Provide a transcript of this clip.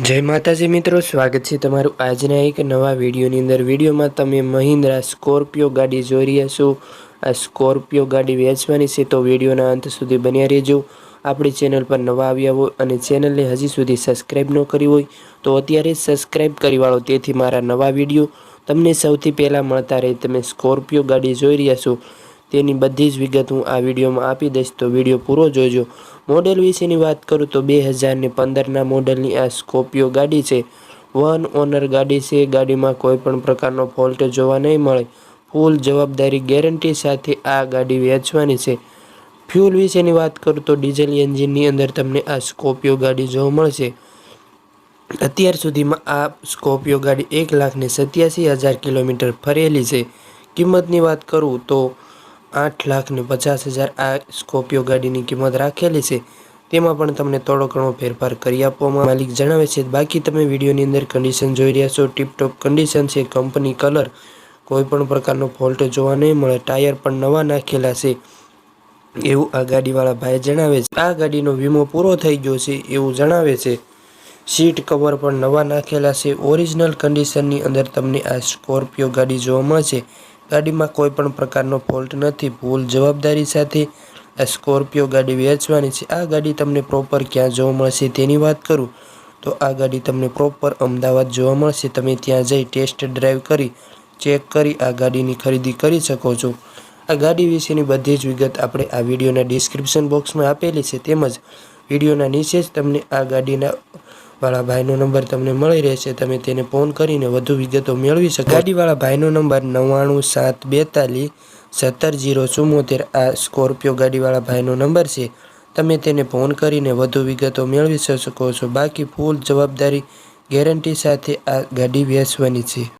જય માતાજી મિત્રો, સ્વાગત છે તમારું આજના એક નવા વિડીયોની અંદર. વિડીયોમાં તમે મહિન્દ્રા સ્કોર્પિયો ગાડી જોઈ રહ્યા છો. આ સ્કોર્પિયો ગાડી વેચવાની છે તો વિડીયોના અંત સુધી બન્યા રહેજો. આપણી ચેનલ પર નવા આવ્યા હોય અને ચેનલને હજી સુધી સબસ્ક્રાઈબ ન કરી હોય, તો અત્યારે સબસ્ક્રાઈબ કરી વાળો. તેથી મારા નવા વીડિયો તમને સૌથી પહેલાં મળતા રહે. તમે સ્કોર્પિયો ગાડી જોઈ રહ્યા છો. તેની બધી જ વિગત હું આ વિડીયોમાં આપી દઈશ. તો વીડિયો પૂરો જોજો. મોડેલ વિશેની વાત કરું તો બે હજારને પંદરના મોડેલની આ સ્કોર્પિયો ગાડી છે. વન ઓનર ગાડી છે. ગાડીમાં કોઈ પણ પ્રકારનો ફોલ્ટ જોવા નહીં મળે. ફૂલ જવાબદારી ગેરંટી સાથે આ ગાડી વેચવાની છે. ફ્યુલ વિશેની વાત કરું તો ડીઝલ એન્જિનની અંદર તમને આ સ્કોર્પિયો ગાડી જોવા મળશે. અત્યાર સુધીમાં આ સ્કોર્પિયો ગાડી એક લાખને સત્યાસી હજાર કિલોમીટર ફરેલી છે. કિંમતની વાત કરું તો આઠ લાખ ને પચાસ હજાર આ સ્કોર્પિયો ગાડીની કિંમત રાખેલી છે. તેમાં પણ તમને થોડો ઘણો ફેરફાર કરી આપવામાં માલિક જણાવે છે, બાકી તમે વિડીયોની અંદર કન્ડિશન જોઈ રહ્યા છો. ટીપટોપ કન્ડિશન છે કંપની કલર કોઈ પણ પ્રકારનો ફોલ્ટ જોવા નહીં મળે. ટાયર પણ નવા નાખેલા છે. એવું આ ગાડીવાળા ભાઈ જણાવે છે. આ ગાડીનો વીમો પૂરો થઈ ગયો છે એવું જણાવે છે. સીટ કવર પણ નવા નાખેલા છે. ઓરિજિનલ કન્ડિશનની અંદર તમને આ સ્કોર્પિયો ગાડી જોવા મળશે. ગાડીમાં કોઈ પણ પ્રકારનો ફોલ્ટ નથી. ભૂલ જવાબદારી સાથે આ સ્કોર્પિયો ગાડી વેચવાની છે. આ ગાડી તમને પ્રોપર ક્યાં જોવા મળશે તેની વાત કરું. તો આ ગાડી તમને પ્રોપર અમદાવાદ જોવા મળશે. તમે ત્યાં જઈ ટેસ્ટ ડ્રાઈવ કરી ચેક કરી, આ ગાડીની ખરીદી કરી શકો છો. આ ગાડી વિશેની બધી જ વિગત આપણે આ વિડીયોના ડિસ્ક્રિપ્શન બોક્સમાં આપેલી છે. તેમજ વિડીયોના નીચે જ તમને આ ગાડીના વાળા ભાઈનો નંબર તમને મળી રહેશે. તમે તેને ફોન કરીને વધુ વિગતો મેળવી શકો. ગાડીવાળા ભાઈનો નંબર નવ્વાણું સાત બેતાલીસ સત્તર જીરો ચુમ્મોતેર. આ સ્કોર્પિયો ગાડીવાળા ભાઈનો નંબર છે. તમે તેને ફોન કરીને વધુ વિગતો મેળવી શકો છો. બાકી ફૂલ જવાબદારી ગેરંટી સાથે આ ગાડી વેચવાની છે.